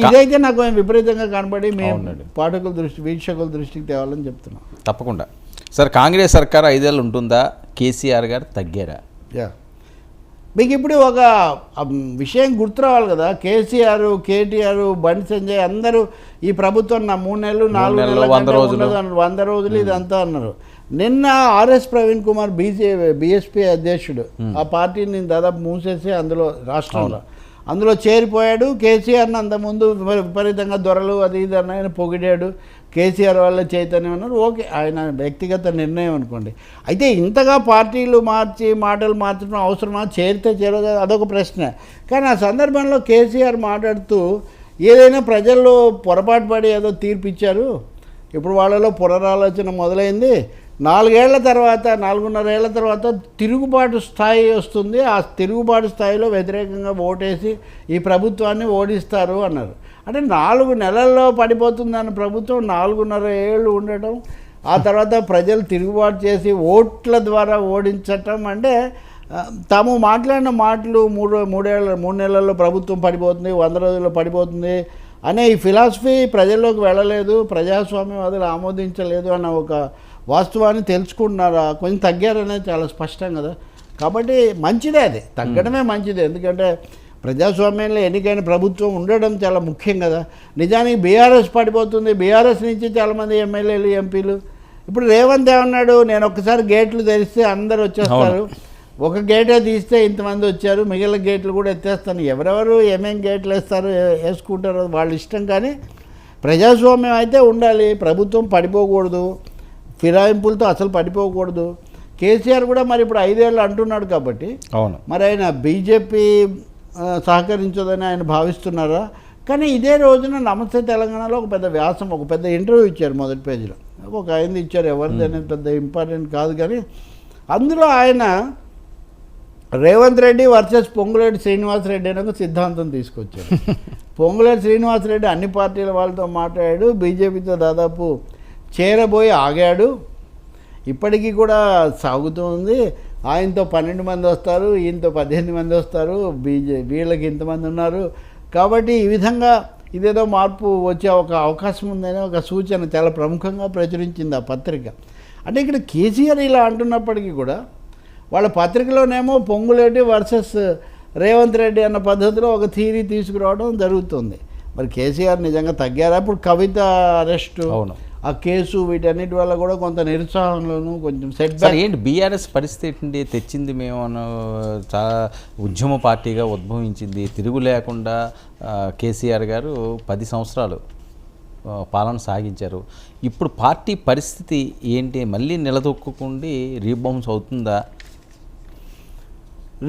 ఇదైతే నాకు విపరీతంగా కనబడి మేము. పాఠకుల దృష్టి వీక్షకుల దృష్టికి తేవాలని చెప్తున్నాం. తప్పకుండా. సార్ కాంగ్రెస్ సర్కార్ ఐదేళ్ళు ఉంటుందా? కేసీఆర్ గారు తగ్గారా? యా. మీకు ఇప్పుడు ఒక విషయం గుర్తు రావాలి కదా. కేసీఆర్ కేటీఆర్ బండి సంజయ్ అందరూ ఈ ప్రభుత్వం నా మూడు నెలలు నాలుగు నెలలు, వంద రోజులు. వంద రోజులు ఇదంతా అన్నారు. నిన్న R S Praveen Kumar B J BSP అధ్యక్షుడు. ఆ పార్టీని దాదాపు మూసేసి అందులో రాష్ట్రంలో అందులో చేరిపోయాడు. కేసీఆర్ని అంతకుముందు విపరీతంగా దొరలు అది ఇది అన్న పొగిడాడు. కేసీఆర్ వల్ల చైతన్యం అన్నారు. ఓకే ఆయన వ్యక్తిగత నిర్ణయం అనుకోండి. అయితే ఇంతగా పార్టీలు మార్చి మాటలు మార్చడం అవసరమా? చేరితే చేరదు అదొక ప్రశ్న. కానీ ఆ సందర్భంలో కేసీఆర్ మాట్లాడుతూ ఏదైనా ప్రజల్లో పొరపాటు పడి ఏదో తీర్పు ఇచ్చారు ఇప్పుడు వాళ్ళలో పునరాలోచన మొదలైంది. నాలుగేళ్ళ తర్వాత నాలుగున్నరేళ్ళ తర్వాత తిరుగుబాటు స్థాయి వస్తుంది. ఆ తిరుగుబాటు స్థాయిలో వ్యతిరేకంగా ఓటేసి ఈ ప్రభుత్వాన్ని ఓడిస్తారు అన్నారు. అంటే నాలుగు నెలల్లో పడిపోతుందన్న ప్రభుత్వం నాలుగున్నర ఏళ్ళు ఉండటం ఆ తర్వాత ప్రజలు తిరుగుబాటు చేసి ఓట్ల ద్వారా ఓడించటం అంటే తాము మాట్లాడిన మాటలు మూడు మూడేళ్ళ మూడు నెలల్లో ప్రభుత్వం పడిపోతుంది వంద రోజుల్లో పడిపోతుంది అనే ఈ ఫిలాసఫీ ప్రజల్లోకి వెళ్ళలేదు ప్రజాస్వామ్యం ప్రజాస్వామ్యవాదులు ఆమోదించలేదు అన్న ఒక వాస్తవాన్ని తెలుసుకుంటున్నారా? కొంచెం తగ్గారనేది చాలా స్పష్టం కదా. కాబట్టి మంచిదే అది. తగ్గడమే మంచిది. ఎందుకంటే ప్రజాస్వామ్యంలో ఎన్నికైన ప్రభుత్వం ఉండడం చాలా ముఖ్యం కదా. నిజానికి బీఆర్ఎస్ పడిపోతుంది. బీఆర్ఎస్ నుంచి చాలామంది ఎమ్మెల్యేలు ఎంపీలు. ఇప్పుడు రేవంత్ ఏమన్నాడు? నేను ఒక్కసారి గేట్లు తెరిస్తే అందరు వచ్చేస్తారు. ఒక గేటే తీస్తే ఇంతమంది వచ్చారు. మిగిలిన గేట్లు కూడా ఎత్తేస్తాను. ఎవరెవరు ఏమేం గేట్లు వేస్తారు వేసుకుంటారో వాళ్ళ ఇష్టం కానీ ప్రజాస్వామ్యం అయితే ఉండాలి. ప్రభుత్వం పడిపోకూడదు. ఫిరాయింపులతో అసలు పడిపోకూడదు. కేసీఆర్ కూడా మరి ఇప్పుడు ఐదేళ్ళు అంటున్నాడు కాబట్టి అవును. మరి ఆయన బీజేపీ సహకరించదని ఆయన భావిస్తున్నారా? కానీ ఇదే రోజున నమస్తే తెలంగాణలో ఒక పెద్ద వ్యాసం ఒక పెద్ద ఇంటర్వ్యూ ఇచ్చారు మొదటి పేజీలో. ఒక ఆయన ఇచ్చారు ఎవరిది అనేది పెద్ద ఇంపార్టెంట్ కాదు కానీ అందులో ఆయన రేవంత్ రెడ్డి వర్సెస్ పొంగులేటి శ్రీనివాసరెడ్డి అనే ఒక సిద్ధాంతం తీసుకొచ్చారు. పొంగులేటి శ్రీనివాసరెడ్డి అన్ని పార్టీల వాళ్ళతో మాట్లాడాడు బీజేపీతో దాదాపు చేరబోయి ఆగాడు. ఇప్పటికీ కూడా సాగుతూ ఉంది. ఆయనతో పన్నెండు మంది వస్తారు ఈయనతో పద్దెనిమిది మంది వస్తారు బీజే వీళ్ళకి ఇంతమంది ఉన్నారు. కాబట్టి ఈ విధంగా ఇదేదో మార్పు వచ్చే ఒక అవకాశం ఉందని ఒక సూచన చాలా ప్రముఖంగా ప్రచురించింది ఆ పత్రిక. అంటే ఇక్కడ కేసీఆర్ ఇలా అంటున్నప్పటికీ కూడా వాళ్ళ పత్రికలోనేమో పొంగులేటి వర్సెస్ రేవంత్ రెడ్డి అన్న పద్ధతిలో ఒక థీరీ తీసుకురావడం జరుగుతుంది. మరి కేసీఆర్ నిజంగా తగ్గారా? ఇప్పుడు కవిత అరెస్టు అవును. ఆ కేసు వీటన్నిటి వల్ల కూడా కొంత నిరుత్సాహంలోనూ కొంచెం సెట్ ఏంటి బీఆర్ఎస్ పరిస్థితి ఏంటి తెచ్చింది మేము చాలా ఉద్యమ పార్టీగా ఉద్భవించింది. తిరుగు లేకుండా కేసీఆర్ గారు పది సంవత్సరాలు పాలన సాగించారు. ఇప్పుడు పార్టీ పరిస్థితి ఏంటి? మళ్ళీ నిలదొక్కుండి రీబౌన్స్ అవుతుందా?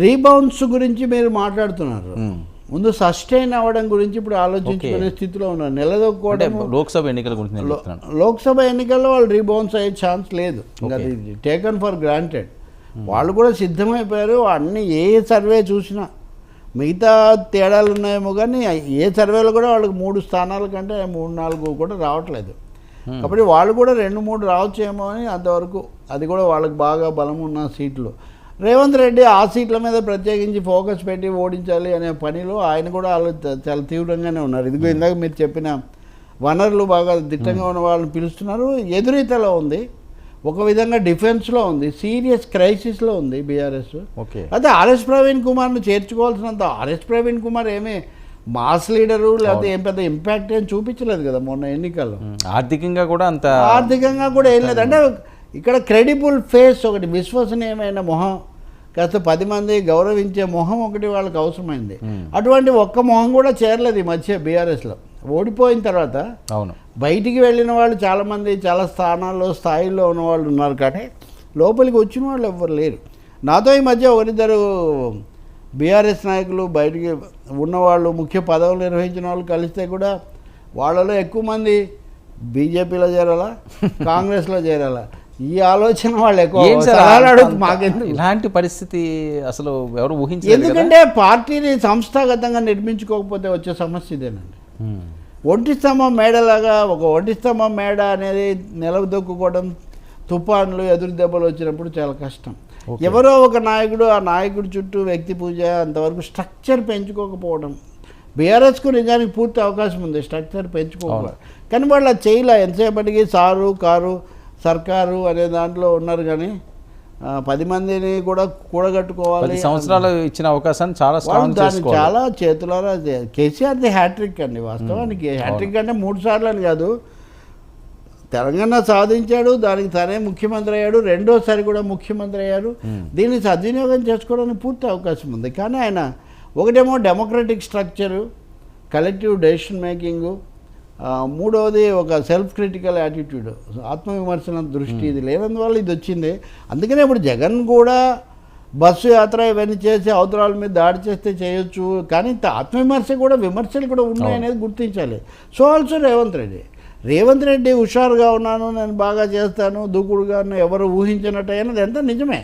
రీబౌన్స్ గురించి మీరు మాట్లాడుతున్నారు. ముందు సస్టైన్ అవ్వడం గురించి ఇప్పుడు ఆలోచించుకునే స్థితిలో ఉన్నారు నిలదొక్కోవడం లోక్సభ ఎన్నికల గురించి లోక్సభ ఎన్నికల్లో వాళ్ళు రీబౌన్స్ అయ్యే ఛాన్స్ లేదు. టేకన్ ఫర్ గ్రాంటెడ్ వాళ్ళు కూడా సిద్ధమైపోయారు. అన్ని ఏ సర్వే చూసినా మిగతా తేడాలు ఉన్నాయేమో కానీ ఏ సర్వేలో కూడా వాళ్ళకి మూడు స్థానాల కంటే మూడు నాలుగు కూడా రావట్లేదు. కాబట్టి వాళ్ళు కూడా రెండు మూడు రావచ్చేమో అని అంతవరకు అది కూడా వాళ్ళకి బాగా బలం ఉన్న సీట్లు. రేవంత్ రెడ్డి ఆ సీట్ల మీద ప్రత్యేకించి ఫోకస్ పెట్టి ఓడించాలి అనే పనిలో ఆయన కూడా ఆలో చాలా తీవ్రంగానే ఉన్నారు. ఇదిగో ఇందాక మీరు చెప్పిన వనరులు బాగా దిట్టంగా ఉన్న వాళ్ళని పిలుస్తున్నారు. ఎదురీతలో ఉంది. ఒక విధంగా డిఫెన్స్లో ఉంది. సీరియస్ క్రైసిస్లో ఉంది బీఆర్ఎస్. ఓకే. అదే ఆర్ఎస్ ప్రవీణ్ కుమార్ను చేర్చుకోవాల్సినంత ఆర్ఎస్ ప్రవీణ్ కుమార్ ఏమీ మాస్ లీడరు లేకపోతే ఏం పెద్ద ఇంపాక్ట్ ఏం చూపించలేదు కదా మొన్న ఎన్నికల్లో. ఉమ్, ఆర్థికంగా కూడా అంత ఆర్థికంగా కూడా ఏం లేదు. అంటే ఇక్కడ క్రెడిబుల్ ఫేస్ ఒకటి విశ్వసనీయమైన మొహం. కాస్త పది మంది గౌరవించే మొహం ఒకటి వాళ్ళకి అవసరమైంది. అటువంటి ఒక్క మొహం కూడా చేరలేదు ఈ మధ్య బీఆర్ఎస్లో ఓడిపోయిన తర్వాత అవును. బయటికి వెళ్ళిన వాళ్ళు చాలామంది చాలా స్థానాల్లో స్థాయిల్లో ఉన్న వాళ్ళు ఉన్నారు కానీ లోపలికి వచ్చిన వాళ్ళు ఎవ్వరు లేరు. నాతో ఈ మధ్య ఒకరిద్దరు బీఆర్ఎస్ నాయకులు బయటికి ఉన్నవాళ్ళు ముఖ్య పదవులు నిర్వహించిన వాళ్ళు కలిస్తే కూడా వాళ్ళలో ఎక్కువ మంది బీజేపీలో చేరాలా కాంగ్రెస్లో చేరాలా? ఈ ఆలోచన వాళ్ళు ఎక్కువ మాకెందుకు? ఇలాంటి పరిస్థితి అసలు ఎవరు కదా? ఎందుకంటే పార్టీని సంస్థాగతంగా నిర్మించుకోకపోతే వచ్చే సమస్య ఇదేనండి. ఒంటి స్తంభం మేడలాగా ఒక ఒంటి స్తంభం మేడ అనేది నిలదొక్కుకోవడం తుఫాన్లు ఎదురు దెబ్బలు వచ్చినప్పుడు చాలా కష్టం. ఎవరో ఒక నాయకుడు ఆ నాయకుడి చుట్టూ వ్యక్తి పూజ అంతవరకు స్ట్రక్చర్ పెంచుకోకపోవడం. బీఆర్ఎస్కు నిజానికి పూర్తి అవకాశం ఉంది స్ట్రక్చర్ పెంచుకోవాలి కానీ వాళ్ళు అది చేయలే. ఎంతసేపటికి సారు కారు సర్కారు అనే దాంట్లో ఉన్నారు కానీ పది మందిని కూడా కూడగట్టుకోవాలి సంవత్సరాలు ఇచ్చిన అవకాశాన్ని చాలా చాలా చేతులారా కేసీఆర్ది హ్యాట్రిక్ అండి వాస్తవానికి. హ్యాట్రిక్ అంటే మూడు సార్లు అని కాదు. తెలంగాణ సాధించాడు దానికి తనే ముఖ్యమంత్రి అయ్యాడు రెండోసారి కూడా ముఖ్యమంత్రి అయ్యారు. దీన్ని సద్వినియోగం చేసుకోవడానికి పూర్తి అవకాశం ఉంది. కానీ ఆయన ఒకటేమో democratic structure collective decision making మూడవది ఒక సెల్ఫ్ క్రిటికల్ యాటిట్యూడ్ ఆత్మవిమర్శన దృష్టి ఇది లేనందువల్ల ఇది వచ్చింది. అందుకనే ఇప్పుడు జగన్ కూడా బస్సు యాత్ర ఇవన్నీ చేసి అవతరాల మీద దాడి చేస్తే చేయొచ్చు కానీ ఆత్మవిమర్శ కూడా విమర్శలు కూడా ఉన్నాయనేది గుర్తించాలి. సో ఆల్సో రేవంత్ రెడ్డి రేవంత్ రెడ్డి హుషారుగా ఉన్నాను నేను బాగా చేస్తాను దూకుడుగా ఎవరు ఊహించినట్టు అయినది ఎంత నిజమే.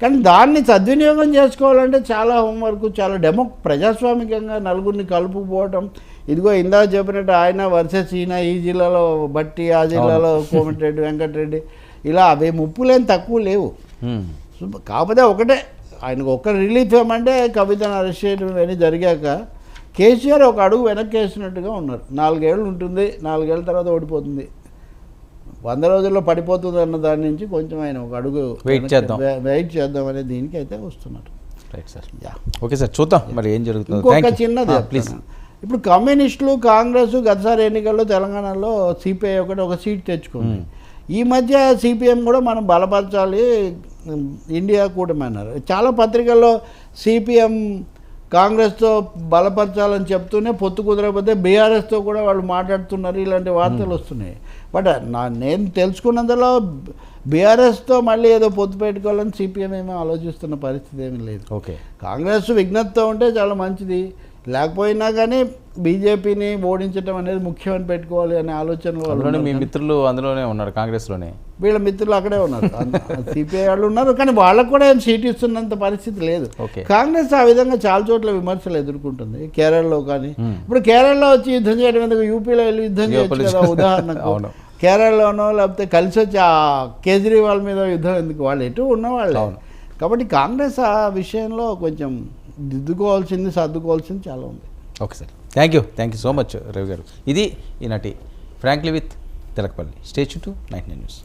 కానీ దాన్ని సద్వినియోగం చేసుకోవాలంటే చాలా హోంవర్క్ చాలా డెమో ప్రజాస్వామికంగా నలుగురిని కలుపుకుపోవటం ఇదిగో ఇందాక చెప్పినట్టు ఆయన వర్సెస్ ఈయన ఈ జిల్లాలో బట్టి ఆ జిల్లాలో కోమటిరెడ్డి వెంకటరెడ్డి ఇలా అవి ముప్పులేని తక్కువ లేవు. కాకపోతే ఒకటే ఆయనకు ఒక్క రిలీఫ్ ఏమంటే కవితను అరెస్ట్ చేయడం ఇవన్నీ జరిగాక కేసీఆర్ ఒక అడుగు వెనక్కి వేసినట్టుగా ఉన్నారు. నాలుగేళ్ళు ఉంటుంది నాలుగేళ్ళ తర్వాత ఓడిపోతుంది. వంద రోజుల్లో పడిపోతుంది అన్న దాని నుంచి కొంచెం ఆయన ఒక అడుగు వెనక్కి- చేద్దాం. వెయిట్ చేద్దాం అనే దీనికి అయితే వస్తున్నారు right sir yeah okay sir చూద్దాం మరి ఏం జరుగుతుందో. ఇంకొక. చిన్నది ఆ, ప్లీజ్. ఇప్పుడు కమ్యూనిస్టులు కాంగ్రెస్ గతసారి ఎన్నికల్లో తెలంగాణలో సిపిఐ ఒకటి ఒక సీట్ తెచ్చుకుంది. ఈ మధ్య సిపిఎం కూడా మనం బలపరచాలి. ఇండియా కూటమి అన్నారు. చాలా పత్రికల్లో సిపిఎం కాంగ్రెస్తో బలపరచాలని చెప్తూనే పొత్తు కుదరకపోతే బీఆర్ఎస్తో కూడా వాళ్ళు మాట్లాడుతున్నారు. ఇలాంటి వార్తలు వస్తున్నాయి. బట్ నా నేను తెలుసుకున్నందులో బీఆర్ఎస్తో మళ్ళీ ఏదో పొత్తు పెట్టుకోవాలని సిపిఎం ఏమీ ఆలోచిస్తున్న పరిస్థితి ఏమీ లేదు ఓకే కాంగ్రెస్ విఘ్నతతో ఉంటే చాలా మంచిది లేకపోయినా కానీ బీజేపీని ఓడించడం అనేది ముఖ్యమని పెట్టుకోవాలి అనే ఆలోచన మీ. మిత్రులు అందులోనే ఉన్నారు కాంగ్రెస్లోనే వీళ్ళ మిత్రులు అక్కడే ఉన్నారు సిపిఐ వాళ్ళు ఉన్నారు కానీ వాళ్ళకు కూడా ఏం సీట్ ఇస్తున్నంత పరిస్థితి లేదు ఓకే. కాంగ్రెస్ ఆ విధంగా చాలా చోట్ల విమర్శలు ఎదుర్కొంటుంది కేరళలో కానీ. ఇప్పుడు కేరళలో వచ్చి యుద్ధం చేయడం ఎందుకు యూపీలో వెళ్ళి యుద్ధం చేయొచ్చు Geopolitics. కదా ఉదాహరణకు అవును. కేరళలోనో లేకపోతే కలిసి వచ్చి ఆ కేజ్రీవాల్ మీద యుద్ధం ఎందుకు? వాళ్ళు ఎటు ఉన్నవాళ్ళే. అవును. కాబట్టి కాంగ్రెస్ ఆ విషయంలో కొంచెం దిద్దుకోవాల్సింది సర్దుకోవాల్సింది చాలా ఉంది. Okay sir. Thank you thank you so much Ravi గారు. ఇది ఈనాటి ఫ్రాంక్లీ విత్ తిలకపల్లి స్టేచ్యూ టు నైన్ న్యూస్